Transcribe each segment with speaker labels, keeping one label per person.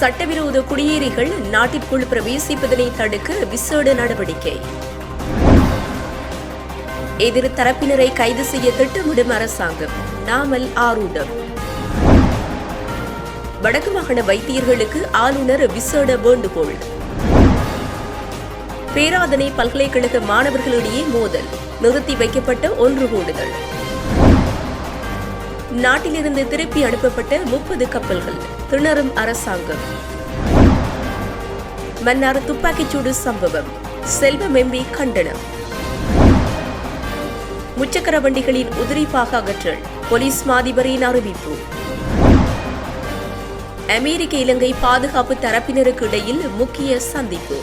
Speaker 1: சட்டவிரோத குடியேறிகள் நாட்டிற்குள் பிரவேசிப்பதனை தடுக்க விசேட நடவடிக்கை. எதிர் தரப்பினரை கைது செய்ய திட்டமிடும் அரசாங்கம் நாமல் ஆரூடம். வடக்கு மாகாண வைத்தியர்களுக்கு ஆளுநர் விசேட வேண்டுகோள். பேராதனை பல்கலைக்கழக மாணவர்களிடையே மோதல் நிறுத்தி வைக்கப்பட்ட ஒன்று கூடுதல். நாட்டிலிருந்து திருப்பி அனுப்பப்பட்ட முப்பது கப்பல்கள் திணறும் அரசாங்கம். மன்னார் துப்பாக்கிச்சூடு சம்பவம். செல்வம் எம்பி கண்டனம். முச்சக்கர வண்டிகளின் உதிரிப்பாக அகற்றல். போலீஸ் மாதிபரின் அறிவிப்பு. அமெரிக்க இலங்கை பாதுகாப்பு தரப்பினருக்கு இடையில் முக்கிய சந்திப்பு.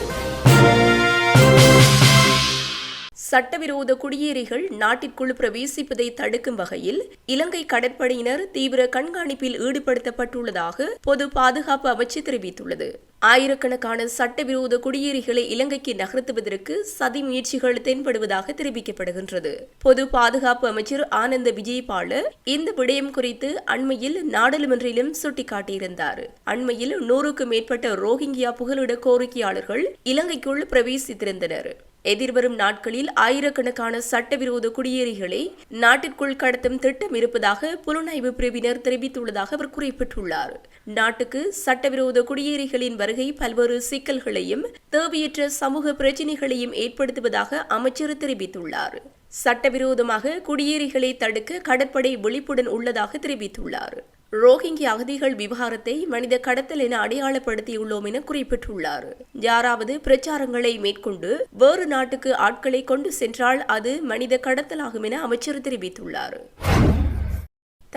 Speaker 1: சட்டவிரோத குடியேறிகள் நாட்டிற்குள் பிரவேசிப்பதை தடுக்கும் வகையில் இலங்கை கடற்படையினர் தீவிர கண்காணிப்பில் ஈடுபடுத்தப்பட்டுள்ளதாக பொது பாதுகாப்பு அமைச்சு தெரிவித்துள்ளது. ஆயிரக்கணக்கான சட்டவிரோத குடியேறிகளை இலங்கைக்கு நகர்த்துவதற்கு சதி முயற்சிகள் தென்படுவதாக தெரிவிக்கப்படுகின்றது. பொது பாதுகாப்பு அமைச்சர் ஆனந்த விஜயபால இந்த விடயம் குறித்து அண்மையில் நாடாளுமன்றிலும் சுட்டிக்காட்டியிருந்தார். அண்மையில் நூறுக்கு மேற்பட்ட ரோஹிங்கியா புகலிட கோரிக்கையாளர்கள் இலங்கைக்குள் பிரவேசித்திருந்தனர். எதிர்வரும் நாட்களில் ஆயிரக்கணக்கான சட்டவிரோத குடியேறிகளை நாட்டிற்குள் கடத்தும் திட்டம் இருப்பதாக புலனாய்வு பிரிவினர் தெரிவித்துள்ளதாக அவர் குறிப்பிட்டுள்ளார். நாட்டுக்கு சட்டவிரோத குடியேறிகளின் வருகை பல்வேறு சிக்கல்களையும் தேவையற்ற சமூக பிரச்சினைகளையும் ஏற்படுத்துவதாக அமைச்சர் தெரிவித்துள்ளார். சட்டவிரோதமாக குடியேறிகளை தடுக்க கடற்படை விழிப்புடன் உள்ளதாக தெரிவித்துள்ளார். ரோஹிங்கி அகதிகள் விவகாரத்தை மனித கடத்தல் என அடையாளப்படுத்தியுள்ளோம் என குறிப்பிட்டுள்ளார். யாராவது பிரச்சாரங்களை மேற்கொண்டு வேறு நாட்டுக்கு ஆட்களை கொண்டு சென்றால் அது மனித கடத்தலாகும் என அமைச்சர் தெரிவித்துள்ளார்.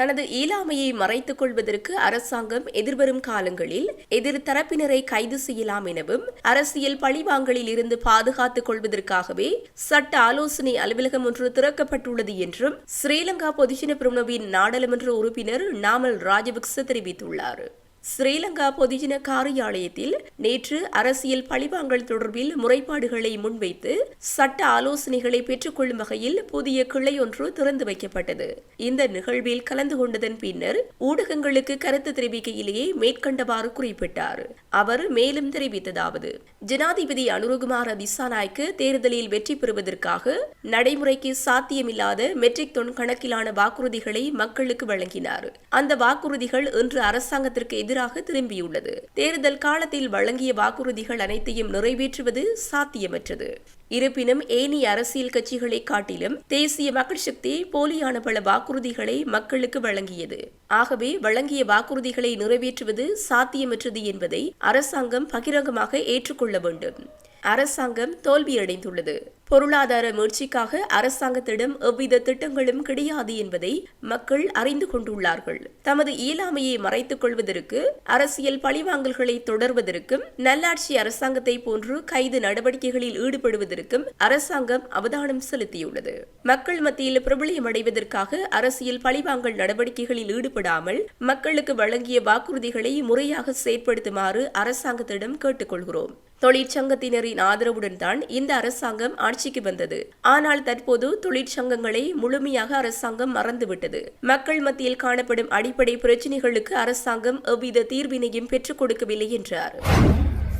Speaker 1: தனது இயலாமையை மறைத்துக் கொள்வதற்கு அரசாங்கம் எதிர்வரும் காலங்களில் எதிர் தரப்பினரை கைது செய்யலாம் எனவும் அரசியல் பழிவாங்கலில் இருந்து பாதுகாத்துக் கொள்வதற்காகவே சட்ட ஆலோசனை அலுவலகம் ஒன்று திறக்கப்பட்டுள்ளது என்றும் ஸ்ரீலங்கா பொதுஜன பிரமுனவின் நாடாளுமன்ற உறுப்பினர் நாமல் ராஜபக்ச தெரிவித்துள்ளார். ஸ்ரீலங்கா பொதுஜன காரியாலயத்தில் நேற்று அரசியல் பழிவாங்கல் தொடர்பில் முறைப்பாடுகளை முன்வைத்து சட்ட ஆலோசனைகளை பெற்றுக்கொள்ளும் வகையில் புதிய கிளை ஒன்று திறந்து வைக்கப்பட்டது. இந்த நிகழ்வில் கலந்து கொண்டதன் பின்னர் ஊடகங்களுக்கு கருத்து தெரிவிக்கையிலேயே மேற்கண்டவாறு குறிப்பிட்டார். அவர் மேலும் தெரிவித்ததாவது ஜனாதிபதி அனுருகுமார திசாநாய்க்கு தேர்தலில் வெற்றி பெறுவதற்காக நடைமுறைக்கு சாத்தியமில்லாத மெட்ரிக் தொன் கணக்கிலான வாக்குறுதிகளை மக்களுக்கு வழங்கினார். அந்த வாக்குறுதிகள் இன்று அரசாங்கத்திற்கு எதிராக திரும்பியுள்ளது. தேர்தல் காலத்தில் வழங்கிய வாக்குறுதிகள் அனைத்தையும் நிறைவேற்றுவது சாத்தியமற்றது. இருப்பினும் ஏனைய அரசியல் கட்சிகளை காட்டிலும் தேசிய மக்கள் சக்தி போலியான பல வாக்குறுதிகளை மக்களுக்கு வழங்கியது. ஆகவே வழங்கிய வாக்குறுதிகளை நிறைவேற்றுவது சாத்தியமற்றது என்பதை அரசாங்கம் பகிரங்கமாக ஏற்றுக்கொள்ள வேண்டும். அரசாங்கம் தோல்வியடைந்துள்ளது. பொருளாதார முயற்சிக்காக அரசாங்கத்திடம் எவ்வித திட்டங்களும் கிடையாது என்பதை மக்கள் அறிந்து கொண்டுள்ளார்கள். தமது இயலாமையை மறைத்துக் கொள்வதற்கு அரசியல் பழிவாங்கல்களை தொடர்வதற்கும் நல்லாட்சி அரசாங்கத்தை போன்று கைது நடவடிக்கைகளில் ஈடுபடுவதற்கும் அரசாங்கம் அவதானம் செலுத்தியுள்ளது. மக்கள் மத்தியில் பிரபலியமடைவதற்காக அரசியல் பழிவாங்கல் நடவடிக்கைகளில் ஈடுபடாமல் மக்களுக்கு வழங்கிய வாக்குறுதிகளை முறையாக செயற்படுத்துமாறு அரசாங்கத்திடம் கேட்டுக்கொள்கிறோம். தொழிற்சங்கத்தினரின் ஆதரவுடன் தான் இந்த அரசாங்கம் ஆட்சி ஆட்சிக்கு வந்தது. ஆனால் தற்போது தொழிற்சங்கங்களை முழுமையாக அரசாங்கம் மறந்துவிட்டது. மக்கள் மத்தியில் காணப்படும் அடிப்படை பிரச்சினைகளுக்கு அரசாங்கம் எவ்வித தீர்வினையும் பெற்றுக் கொடுக்கவில்லை என்றார்.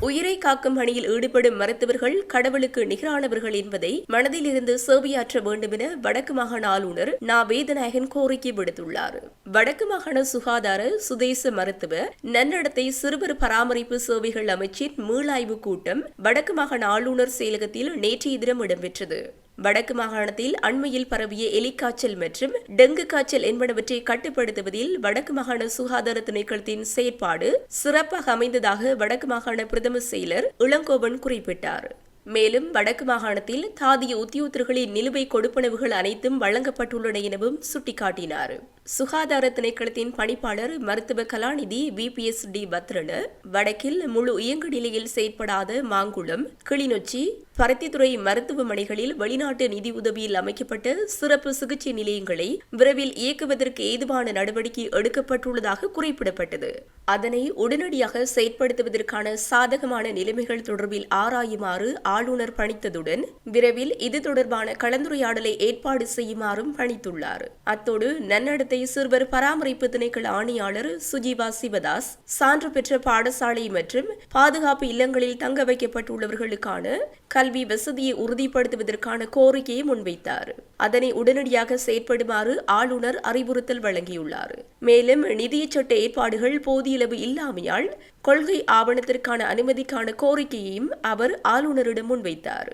Speaker 1: உயிரை காக்கும் பணியில் ஈடுபடும் மருத்துவர்கள் கடவுளுக்கு நிகரானவர்கள் என்பதை மனதிலிருந்து சேவையாற்ற வேண்டும் என வடக்கு மாகாண ஆளுநர் நா. வேதநாயகன் கோரிக்கை விடுத்துள்ளார். வடக்கு மாகாண சுகாதார சுதேச மருத்துவ நன்னடத்தை சிறுவர் பராமரிப்பு சேவைகள் அமைச்சின் மீளாய்வு கூட்டம் வடக்கு மாகாண ஆளுநர் செயலகத்தில் நேற்றைய தினம் இடம்பெற்றது. வடக்கு மாகாணத்தில் அண்மையில் பரவிய எலிக்காய்ச்சல் மற்றும் டெங்கு காய்ச்சல் என்பனவற்றை கட்டுப்படுத்துவதில் வடக்கு மாகாண சுகாதார திணைக்களத்தின் செயற்பாடு சிறப்பாக அமைந்ததாக வடக்கு மாகாண பிரதம செயலர் இளங்கோவன் குறிப்பிட்டார். மேலும் வடக்கு மாகாணத்தில் தாதிய உத்தியோகத்தர்களின் நிலுவை கொடுப்பனவுகள் அனைத்தும் வழங்கப்பட்டுள்ளன எனவும் சுட்டிக்காட்டினார். சுகாதார திணைக்களத்தின் பணிப்பாளர் மருத்துவ கலாநிதி V. P. S. D. Pathirana வடக்கில் முழு இயங்கு நிலையில் செயற்படாத மாங்குளம் கிளிநொச்சி பருத்தித்துறை மருத்துவமனைகளில் வெளிநாட்டு நிதி உதவியில் அமைக்கப்பட்ட சிறப்பு சிகிச்சை நிலையங்களை விரைவில் இயக்குவதற்கு ஏதுவான நடவடிக்கை எடுக்கப்பட்டுள்ளதாக குறிப்பிடப்பட்டது. அதனை உடனடியாக செயற்படுத்துவதற்கான சாதகமான நிலைமைகள் தொடர்பில் ஆராயுமாறு ஆளுநர் பணித்ததுடன் விரைவில் இது தொடர்பான கலந்துரையாடலை ஏற்பாடு செய்யுமாறும் பணித்துள்ளார். அத்தோடு நன்னடத்தை சிறுவர் பராமரிப்பு திணைக்கள ஆணையாளர் சுஜீவா சிவதாஸ் சான்று பெற்ற பாடசாலை மற்றும் பாதுகாப்பு இல்லங்களில் தங்க வைக்கப்பட்டுள்ளவர்களுக்கான கல்வி வசதியை உறுதிப்படுத்துவதற்கான கோரிக்கையை முன்வைத்தார். அதனை உடனடியாக செயற்படுமாறு ஆளுநர் அறிவுறுத்தல் வழங்கியுள்ளார். மேலும் நிதியச் சட்ட ஏற்பாடுகள் போதியளவு இல்லாமையால் கொள்கை ஆவணத்திற்கான அனுமதிக்கான கோரிக்கையையும் அவர் ஆளுநரிடம் முன்வைத்தார்.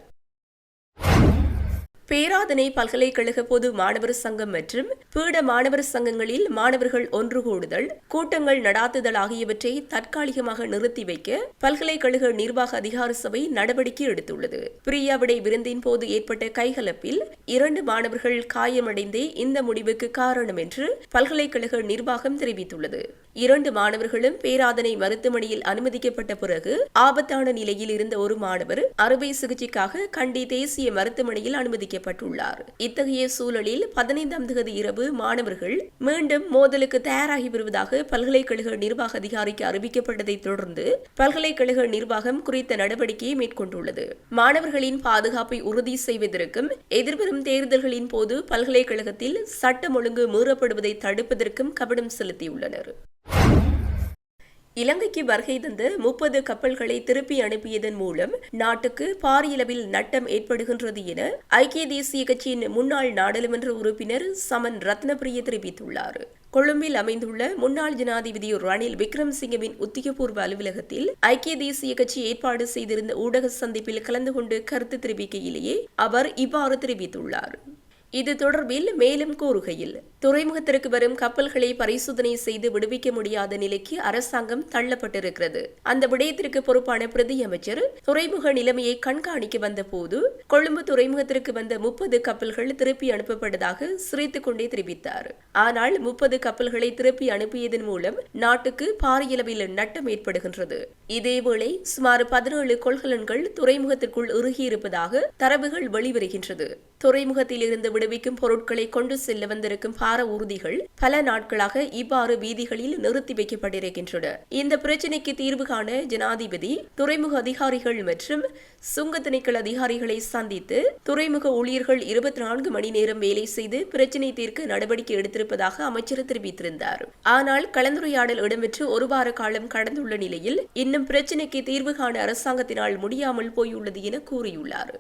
Speaker 1: பேராதனை பல்கலைக்கழக பொது மாணவர் சங்கம் மற்றும் பீட மாணவர் சங்கங்களில் மாணவர்கள் ஒன்று கூடுதல் கூட்டங்கள் நடாத்துதல் ஆகியவற்றை தற்காலிகமாக நிறுத்தி வைக்க பல்கலைக்கழக நிர்வாக அதிகார சபை நடவடிக்கை எடுத்துள்ளது. பிரியாவிடை விருந்தின் போது ஏற்பட்ட கைகலப்பில் இரண்டு மாணவர்கள் காயமடைந்தே இந்த முடிவுக்கு காரணம் என்று பல்கலைக்கழக நிர்வாகம் தெரிவித்துள்ளது. இரண்டு மாணவர்களும் பேராதனை மருத்துவமனையில் அனுமதிக்கப்பட்ட பிறகு ஆபத்தான நிலையில் இருந்த ஒரு மாணவர் அறுவை சிகிச்சைக்காக கண்டி தேசிய மருத்துவமனையில் அனுமதிக்கப்பட்டுள்ளார். இத்தகைய சூழலில் பதினைந்தாம் தேதி இரவு மாணவர்கள் மீண்டும் மோதலுக்கு தயாராகி வருவதாக பல்கலைக்கழக நிர்வாக அதிகாரிக்கு அறிவிக்கப்பட்டதை தொடர்ந்து பல்கலைக்கழக நிர்வாகம் குறித்த நடவடிக்கையை மேற்கொண்டுள்ளது. மாணவர்களின் பாதுகாப்பை உறுதி செய்வதற்கும் எதிர்வரும் தேர்தல்களின் போது பல்கலைக்கழகத்தில் சட்டம் ஒழுங்கு மீறப்படுவதை தடுப்பதற்கும் கவனம் செலுத்தியுள்ளனர். இலங்கைக்கு வருகை தந்த முப்பது கப்பல்களை திருப்பி அனுப்பியதன் மூலம் நாட்டுக்கு பாரியளவில் நட்டம் ஏற்படுகின்றது என ஐக்கிய தேசிய கட்சியின் முன்னாள் நாடாளுமன்ற உறுப்பினர் சமன் ரத்னபிரிய தெரிவித்துள்ளார். கொழும்பில் அமைந்துள்ள முன்னாள் ஜனாதிபதி ரணில் விக்ரம்சிங்கவின் உத்தியபூர்வ அலுவலகத்தில் ஐக்கிய தேசிய கட்சி ஏற்பாடு செய்திருந்த ஊடக சந்திப்பில் கலந்து கொண்டு கருத்து தெரிவிக்கையிலேயே அவர் இவ்வாறு தெரிவித்துள்ளார். இது தொடர்பில் மேலும் கூறுகையில் துறைமுகத்திற்கு வரும் கப்பல்களை பரிசோதனை செய்து விடுவிக்க முடியாத நிலைக்கு அரசாங்கம் தள்ளப்பட்டிருக்கிறது. அந்த விடயத்திற்கு பொறுப்பான பிரதி அமைச்சர் துறைமுக நிலைமையை கண்காணிக்க வந்த போது கொழும்பு துறைமுகத்திற்கு வந்த முப்பது கப்பல்கள் திருப்பி அனுப்பப்பட்டதாக சிரித்துக் கொண்டே தெரிவித்தார். ஆனால் முப்பது கப்பல்களை திருப்பி அனுப்பியதன் மூலம் நாட்டுக்கு பாரியளவில் நட்டம் ஏற்படுகின்றது. இதேவேளை சுமார் பதினேழு கொள்கலன்கள் துறைமுகத்திற்குள் இறுகியிருப்பதாக தரவுகள் வெளிவருகின்றது. துறைமுகத்தில் இருந்து விடுவிக்கும் பொருட்களை கொண்டு செல்ல வந்திருக்கும் பார ஊர்திகள் பல நாட்களாக இவ்வாறு வீதிகளில் நிறுத்தி வைக்கப்பட்டிருக்கின்றன. இந்த பிரச்சினைக்கு தீர்வு காண ஜனாதிபதி துறைமுக அதிகாரிகள் மற்றும் சுங்க திணைக்கள் அதிகாரிகளை சந்தித்து துறைமுக ஊழியர்கள் இருபத்தி நான்கு மணி நேரம் வேலை செய்து பிரச்சினை தீர்க்க நடவடிக்கை எடுத்திருப்பதாக அமைச்சர் தெரிவித்திருந்தார். ஆனால் கலந்துரையாடல் இடம்பெற்று ஒரு வார காலம் கடந்துள்ள நிலையில் இன்னும் பிரச்சினைக்கு தீர்வு காண அரசாங்கத்தினால் முடியாமல் போயுள்ளது என கூறியுள்ளார்.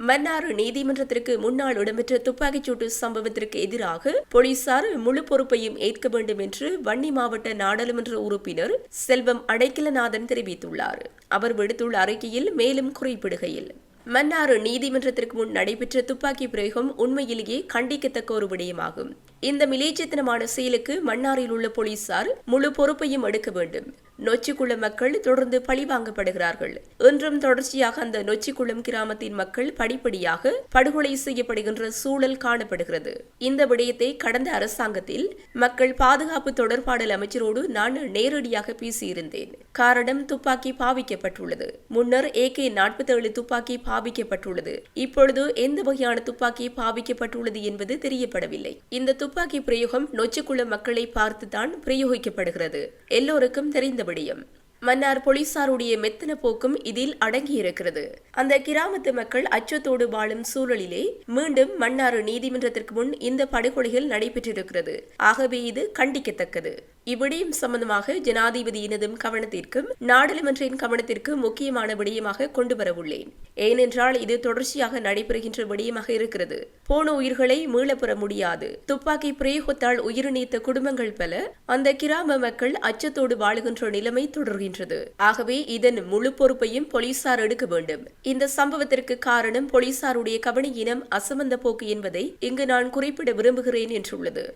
Speaker 1: மன்னார் நீதிமன்றத்திற்கு முன்னால் இடம்பெற்ற துப்பாக்கிச்சூட்டு சம்பவத்திற்கு எதிராக போலீசார் முழு பொறுப்பையும் ஏற்க வேண்டும் என்று வன்னி மாவட்ட நாடாளுமன்ற உறுப்பினர் செல்வம் அடைக்கலநாதன் தெரிவித்துள்ளார். அவர் விடுத்துள்ள அறிக்கையில் மேலும் குறிப்பிடுகையில் மன்னாறு நீதிமன்றத்திற்கு முன் நடைபெற்ற துப்பாக்கி பிரயோகம் உண்மையிலேயே கண்டிக்கத்தக்க ஒரு விடயமாகும். இந்த மிலேச்சத்தனமான செயலுக்கு மன்னாரில் உள்ள போலீசார் முழு பொறுப்பையும் எடுக்க வேண்டும். நொச்சிக்குளம் மக்கள் தொடர்ந்து பழிவாங்கப்படுகிறார்கள் இன்றும் தொடர்ச்சியாக அந்த நொச்சிக்குளம் கிராமத்தின் மக்கள் படிப்படியாக படுகொலை செய்யப்படுகின்ற சூழல் காணப்படுகிறது. இந்த விடயத்தை கடந்த அரசாங்கத்தில் மக்கள் பாதுகாப்பு தொடர்பாடல் அமைச்சரோடு நான் நேரடியாக பேசியிருந்தேன். காரணம் துப்பாக்கி பாவிக்கப்பட்டுள்ளது. முன்னர் ஏ கே நாற்பத்தி ஏழு துப்பாக்கி பாவிக்கப்பட்டுள்ளது. இப்பொழுது எந்த வகையான துப்பாக்கி பாவிக்கப்பட்டுள்ளது என்பது தெரியப்படவில்லை. இந்த துப்பாக்கி பிரயோகம் நொச்சிக்குளம் மக்களை பார்த்துதான் பிரயோகிக்கப்படுகிறது. எல்லோருக்கும் தெரிந்த விடயம் மன்னார் போலீசாருடைய மெத்தன போக்கும் இதில் அடங்கியிருக்கிறது. அந்த கிராமத்து மக்கள் அச்சத்தோடு வாழும் சூழலிலே மீண்டும் மன்னார் நீதிமன்றத்திற்கு முன் இந்த படுகொலைகள் நடைபெற்றிருக்கிறது. ஆகவே இது கண்டிக்கத்தக்கது. இவ்விடயம் சம்பந்தமாக ஜனாதிபதியினதும் கவனத்திற்கும் நாடாளுமன்றின் கவனத்திற்கும் முக்கியமான விடயமாக கொண்டு வரவுள்ளேன். ஏனென்றால் இது தொடர்ச்சியாக நடைபெறுகின்ற விடயமாக இருக்கிறது. போன உயிர்களை மீளப்பெற முடியாது. துப்பாக்கி பிரயோகத்தால் உயிர் நீத்த குடும்பங்கள் பல அந்த கிராம மக்கள் அச்சத்தோடு வாழுகின்ற நிலைமை தொடர்கின்றது. ஆகவே இதன் முழு பொறுப்பையும் போலீசார் எடுக்க வேண்டும். இந்த சம்பவத்திற்கு காரணம் போலீசாருடைய கவன இனம் அசமந்த போக்கு என்பதை இங்கு நான் குறிப்பிட விரும்புகிறேன் என்றுள்ளது.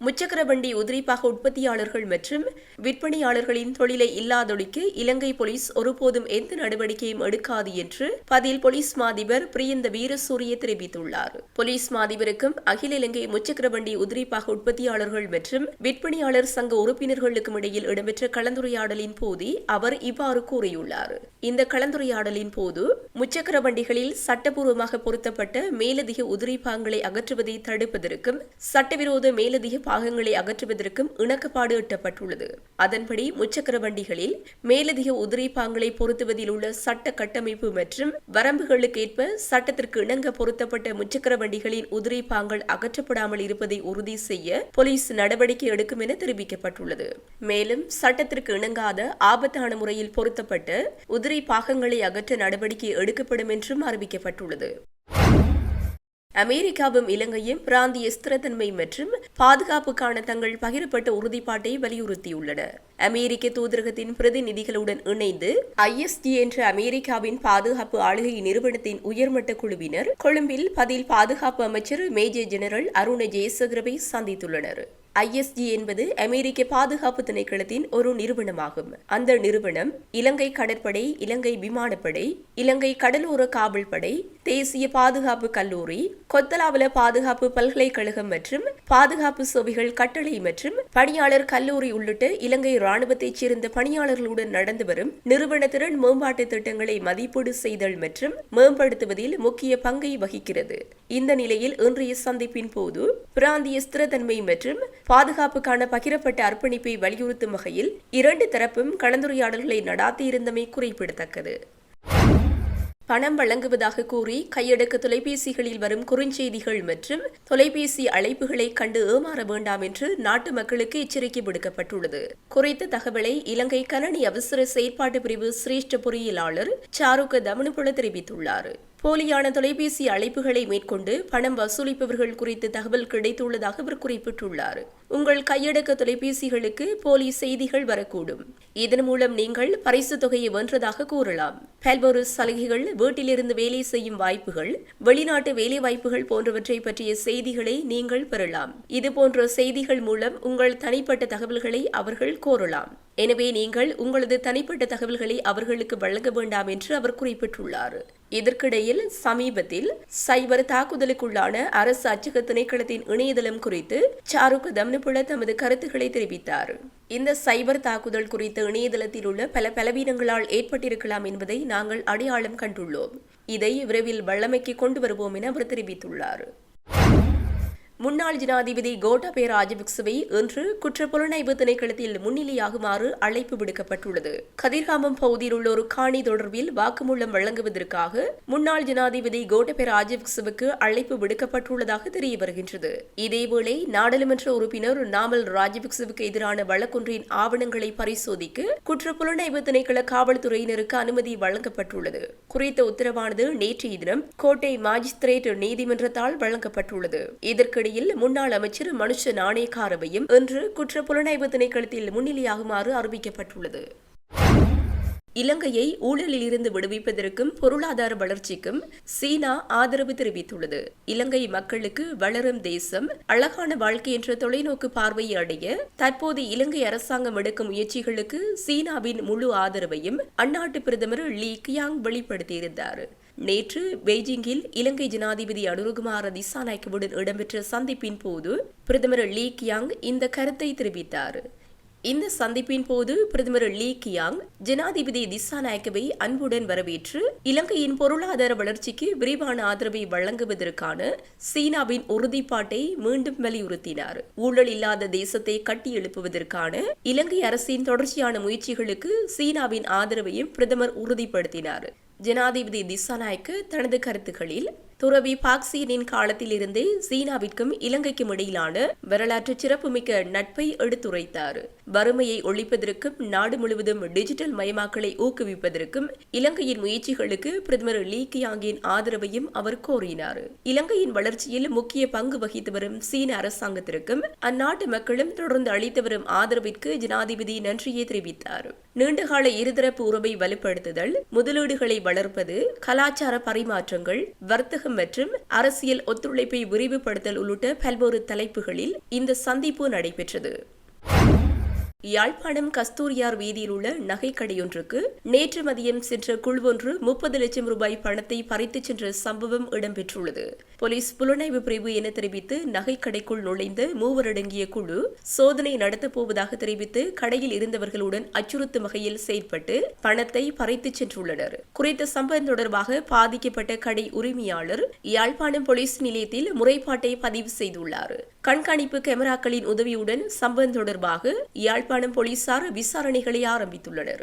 Speaker 1: முச்சக்கர வண்டி உதிரிப்பாக உற்பத்தியாளர்கள் மற்றும் விற்பனையாளர்களின் தொழிலை இல்லாதொழிக்க இலங்கை போலீஸ் ஒருபோதும் எந்த நடவடிக்கையும் எடுக்காது என்று பதில் போலீஸ் மாதிபர் பிரியந்த வீரசூரிய தெரிவித்துள்ளார். போலீஸ் மாதிபருக்கும் அகில இலங்கை முச்சக்கர வண்டி உதிரிப்பாக உற்பத்தியாளர்கள் மற்றும் விற்பனையாளர் சங்க உறுப்பினர்களுக்கும் இடையில் இடம்பெற்ற கலந்துரையாடலின் போது அவர் இவ்வாறு கூறியுள்ளார். இந்த கலந்துரையாடலின் போது முச்சக்கர வண்டிகளில் சட்டபூர்வமாக பொருத்தப்பட்ட மேலதிக உதிரிப்பாங்களை அகற்றுவதை தடுப்பதற்கும் சட்டவிரோத மேலதிக பாகங்களை அகற்றுவதற்கும் இணக்கப்பாடு எட்டப்பட்டுள்ளது. அதன்படி முச்சக்கர வண்டிகளில் மேலதிக உதிரி பாகங்களை பொருத்துவதில் உள்ள சட்ட கட்டமைப்பு மற்றும் வரம்புகளுக்கு ஏற்ப சட்டத்திற்கு இணங்க பொருத்தப்பட்ட முச்சக்கர வண்டிகளின் உதிரி பாகங்கள் அகற்றப்படாமல் இருப்பதை உறுதி செய்ய போலீஸ் நடவடிக்கை எடுக்கும் என தெரிவிக்கப்பட்டுள்ளது. மேலும் சட்டத்திற்கு இணங்காத ஆபத்தான முறையில் பொருத்தப்பட்ட உதிரி பாகங்களை அகற்ற நடவடிக்கை எடுக்கப்படும் என்றும் அறிவிக்கப்பட்டுள்ளது. அமெரிக்காவும் இலங்கையும் பிராந்திய ஸ்திரத்தன்மை மற்றும் பாதுகாப்புக்கான தங்கள் பகிரப்பட்ட உறுதிப்பாட்டை வலியுறுத்தியுள்ளன. அமெரிக்க தூதரகத்தின் பிரதிநிதிகளுடன் இணைந்து ஐஎஸ்டி என்ற அமெரிக்காவின் பாதுகாப்பு ஆளுகை நிறுவனத்தின் உயர்மட்ட குழுவினர் கொழும்பில் பதில் பாதுகாப்பு அமைச்சர் மேஜர் ஜெனரல் அருண ஜெயசகரவை சந்தித்துள்ளனர். ஐஎஸ்டி என்பது அமெரிக்க பாதுகாப்பு திணைக்களத்தின் ஒரு நிறுவனமாகும். அந்த நிறுவனம் இலங்கை கடற்படை இலங்கை விமானப்படை இலங்கை கடலோர காவல்படை தேசிய பாதுகாப்பு கல்லூரி கொத்தலாவல பாதுகாப்பு பல்கலைக்கழகம் மற்றும் பாதுகாப்பு சேவைகள் கட்டளை மற்றும் பணியாளர் கல்லூரி உள்ளிட்ட இலங்கை ராணுவத்தைச் சேர்ந்த பணியாளர்களுடன் நடந்து வரும் நிறுவன திறன் மேம்பாட்டு திட்டங்களை மதிப்பீடு செய்தல் மற்றும் மேம்படுத்துவதில் முக்கிய பங்கை வகிக்கிறது. இந்த நிலையில் இன்றைய சந்திப்பின் போது பிராந்திய ஸ்திரத்தன்மை மற்றும் பாதுகாப்புக்கான பகிரப்பட்ட அர்ப்பணிப்பை வலியுறுத்தும் வகையில் இரண்டு தரப்பும் கலந்துரையாடல்களை நடாத்தியிருந்தமை குறிப்பிடத்தக்கது. பணம் வழங்குவதாக கூறி கையடக்க தொலைபேசிகளில் வரும் குறுஞ்செய்திகள் மற்றும் தொலைபேசி அழைப்புகளை கண்டு ஏமாற வேண்டாம் என்று நாட்டு மக்களுக்கு எச்சரிக்கை விடுக்கப்பட்டுள்ளது. குறித்த தகவலை இலங்கை கணனி அவசர செயற்பாட்டு பிரிவு சிரேஷ்ட பொறியியலாளர் சாருக்க தமனுபுல தெரிவித்துள்ளார். போலியான தொலைபேசி அழைப்புகளை மேற்கொண்டு பணம் வசூலிப்பவர்கள் குறித்து தகவல் கிடைத்துள்ளதாக அவர் குறிப்பிட்டுள்ளார். உங்கள் கையடக்க தொலைபேசிகளுக்கு போலி செய்திகள் வரக்கூடும். இதன் மூலம் நீங்கள் பரிசு தொகையை வென்றதாக கூறலாம். பல்வேறு சலுகைகள் வீட்டிலிருந்து வேலை செய்யும் வாய்ப்புகள் வெளிநாட்டு வேலை வாய்ப்புகள் போன்றவற்றை பற்றிய செய்திகளை நீங்கள் பெறலாம். இதுபோன்ற செய்திகள் மூலம் உங்கள் தனிப்பட்ட தகவல்களை அவர்கள் கோரலாம். எனவே நீங்கள் உங்களது தனிப்பட்ட தகவல்களை அவர்களுக்கு வழங்க வேண்டாம் என்று அவர் குறிப்பிட்டுள்ளார். இதற்கிடையில் சமீபத்தில் சைபர் தாக்குதலுக்குள்ளான அரசு அச்சக திணைக்களத்தின் இணையதளம் குறித்து சாருக் தம்னபுல தமது கருத்துக்களை தெரிவித்தார். இந்த சைபர் தாக்குதல் குறித்த இணையதளத்தில் உள்ள பல பலவீனங்களால் ஏற்பட்டிருக்கலாம் என்பதை நாங்கள் அடையாளம் கண்டுள்ளோம். இதை விரைவில் வல்லமைக்கு கொண்டு வருவோம் என அவர் தெரிவித்துள்ளார். முன்னாள் ஜனாதிபதி கோட்டாபே ராஜபக்சவை இன்று குற்றப்புலனாய்வு திணைக்களத்தில் முன்னிலையாகுமாறு அழைப்பு விடுக்கப்பட்டுள்ளது. கதிர்காமம் பகுதியில் உள்ள ஒரு காணி தொடர்பில் வாக்குமூலம் வழங்குவதற்காக முன்னாள் ஜனாதிபதி கோட்டபே ராஜபக்சவுக்கு அழைப்பு விடுக்கப்பட்டுள்ளதாக தெரிய வருகின்றது இதேவேளை நாடாளுமன்ற உறுப்பினர் நாமல் ராஜபக்சவுக்கு எதிரான வழக்கொன்றின் ஆவணங்களை பரிசோதிக்க குற்றப்புலனாய்வு திணைக்கள காவல்துறையினருக்கு அனுமதி வழங்கப்பட்டுள்ளது. குறித்த உத்தரவானது நேற்றைய தினம் கோட்டை மாஜிஸ்திரேட் நீதிமன்றத்தால் வழங்கப்பட்டுள்ளது. இதற்கு இதற்கிடையில் முன்னாள் அமைச்சர் மனுஷ நாணயக்காரவையும் இன்று குற்ற புலனாய்வு திணைக்களத்தில் முன்னிலையாகுமாறு அறிவிக்கப்பட்டுள்ளது. இலங்கையை ஊழலில் இருந்து விடுவிப்பதற்கும் பொருளாதார வளர்ச்சிக்கும் சீனா ஆதரவு தெரிவித்துள்ளது. இலங்கை மக்களுக்கு வளரும் தேசம் அழகான வாழ்க்கை என்ற தொலைநோக்கு பார்வையை அடைய தற்போது இலங்கை அரசாங்கம் எடுக்கும் முயற்சிகளுக்கு சீனாவின் முழு ஆதரவையும் அந்நாட்டு பிரதமர் லீ கியாங் வெளிப்படுத்தியிருந்தார். நேற்று பெய்ஜிங்கில் இலங்கை ஜனாதிபதி அனுருகுமார திசாநாயக்கவுடன் இடம்பெற்ற சந்திப்பின் போது பிரதமர் லீ கியாங் இந்த கருத்தை தெரிவித்தார். இந்த சந்திப்பின் போது பிரதமர் லீ கியாங் ஜனாதிபதி திசாநாயக்கவை அன்புடன் வரவேற்று இலங்கையின் பொருளாதார வளர்ச்சிக்கு விரிவான ஆதரவை வழங்குவதற்கான சீனாவின் உறுதிப்பாட்டை மீண்டும் வலியுறுத்தினார். ஊழல் இல்லாத தேசத்தை கட்டியெழுப்புவதற்கான இலங்கை அரசின் தொடர்ச்சியான முயற்சிகளுக்கு சீனாவின் ஆதரவையும் பிரதமர் உறுதிப்படுத்தினார். ஜனாதிபதி திசாநாயக்கு தனது கருத்துக்களில் துறவி பாக்சியனின் காலத்திலிருந்தே சீனாவிற்கும் இலங்கைக்கும் இடையிலான வரலாற்று சிறப்புமிக்க நட்பை எடுத்துரைத்தார். வறுமையை ஒழிப்பதற்கும் நாடு முழுவதும் டிஜிட்டல் மயமாக்கலை ஊக்குவிப்பதற்கும் இலங்கையின் முயற்சிகளுக்கு பிரதமர் லீ கியாங்கின் ஆதரவையும் அவர் கோரினார். இலங்கையின் வளர்ச்சியில் முக்கிய பங்கு வகித்து வரும் சீன அரசாங்கத்திற்கும் அந்நாட்டு மக்களும் தொடர்ந்து அளித்து வரும் ஆதரவிற்கு ஜனாதிபதி நன்றியை தெரிவித்தார். நீண்டகால இருதரப்பு உறவை வலுப்படுத்துதல் முதலீடுகளை வளர்ப்பது கலாச்சார பரிமாற்றங்கள் வர்த்தகம் மற்றும் அரசியல் ஒத்துழைப்பை விரிவுபடுத்தல் உள்ளிட்ட பல்வேறு தலைப்புகளில் இந்த சந்திப்பு நடைபெற்றது. யாழ்ப்பாணம் கஸ்தூரியார் வீதியில் உள்ள நகைக்கடையொன்றுக்கு நேற்று மதியம் சென்ற குழுவொன்று முப்பது லட்சம் ரூபாய் பணத்தை பறித்துச் சென்ற சம்பவம் இடம்பெற்றுள்ளது. போலீஸ் புலனாய்வு பிரிவு என தெரிவித்து நகைக்கடைக்குள் நுழைந்த மூவரடங்கிய குழு சோதனை நடத்தப் போவதாக தெரிவித்து கடையில் இருந்தவர்களுடன் அச்சுறுத்தும் வகையில் செயல்பட்டு பணத்தை பறித்துச் சென்றுள்ளனர். குறித்த சம்பவம் தொடர்பாக பாதிக்கப்பட்ட கடை உரிமையாளர் யாழ்ப்பாணம் போலீஸ் நிலையத்தில் முறைப்பாட்டை பதிவு செய்துள்ளார். கண்காணிப்பு கேமராக்களின் உதவியுடன் சம்பவம் தொடர்பாக யாழ்ப்பாணம் போலீசார் விசாரணைகளை ஆரம்பித்துள்ளனர்.